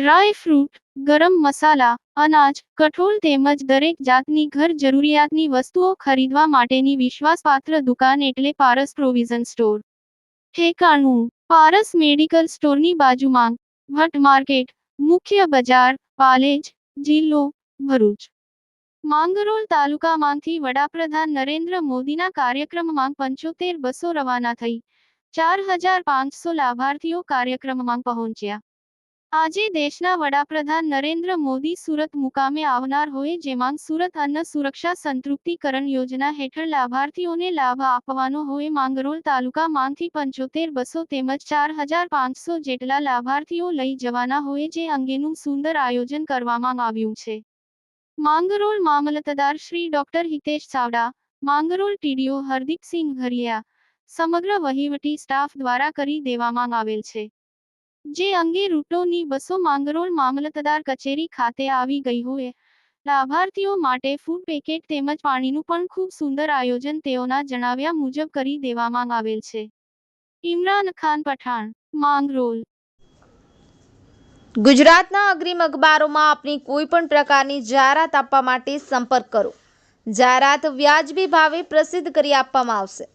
Dry fruit, ગરમ મસાલા, અનાજ, કઠોળ તેમજ દરેક જાતની ઘર જરૂરિયાતની વસ્તુઓ ખરીદવા માટેની વિશ્વાસપાત્ર દુકાન એટલે પારસ પ્રોવિઝન સ્ટોર. ઠેકાણું, પારસ મેડિકલ સ્ટોરની બાજુમાં, ભટ્ટ માર્કેટ, મુખ્ય બજાર, પાલેજ, જિલ્લો, ભરૂચ. માંગરોળ તાલુકામાંથી વડાપ્રધાન નરેન્દ્ર મોદીના કાર્યક્રમમાં પંચોતેર બસો રવાના થઈ, ચાર હજાર પાંચસો લાભાર્થીઓ કાર્યક્રમમાં પહોંચ્યા. આજે દેશના વડાપ્રધાન નરેન્દ્ર મોદી સુરત મુકામે આવનાર હોય જેમાં સુરત અન્ન સુરક્ષા સંતૃપ્તિકરણ યોજના હેઠળ લાભાર્થીઓને લાભ આપવાનો હોય માંગરોળ તાલુકામાંથી પંચોતેર બસો તેમજ ચાર હજાર પાંચસો જેટલા લાભાર્થીઓ લઈ જવાના હોય જે અંગેનું સુંદર આયોજન કરવામાં આવ્યું છે. માંગરોળ મામલતદાર શ્રી ડોક્ટર હિતેશ ચાવડા, માંગરોળ ટીડીઓ હરદીપસિંહ ઘરિયા, સમગ્ર વહીવટી સ્ટાફ દ્વારા કરી દેવામાં આવેલ છે. જે અંગે રૂટોની બસો માંગરોળ મામલતદાર કચેરી ખાતે આવી ગઈ હોય. લાભાર્થીઓ માટે ફૂડ પેકેટ તેમજ પાણીનું પણ ખૂબ સુંદર આયોજન તેઓના જણાવ્યા મુજબ કરી દેવામાં આવેલ છે. ઇમરાન ખાન પઠાણ માંગરોલ ગુજરાતના અગ્રીમ અખબારોમાં આપની કોઈ પણ પ્રકારની જાહેરાત આપવા માટે સંપર્ક કરો. જાહેરાત વ્યાજબી ભાવે પ્રસિદ્ધ કરી આપવામાં આવશે.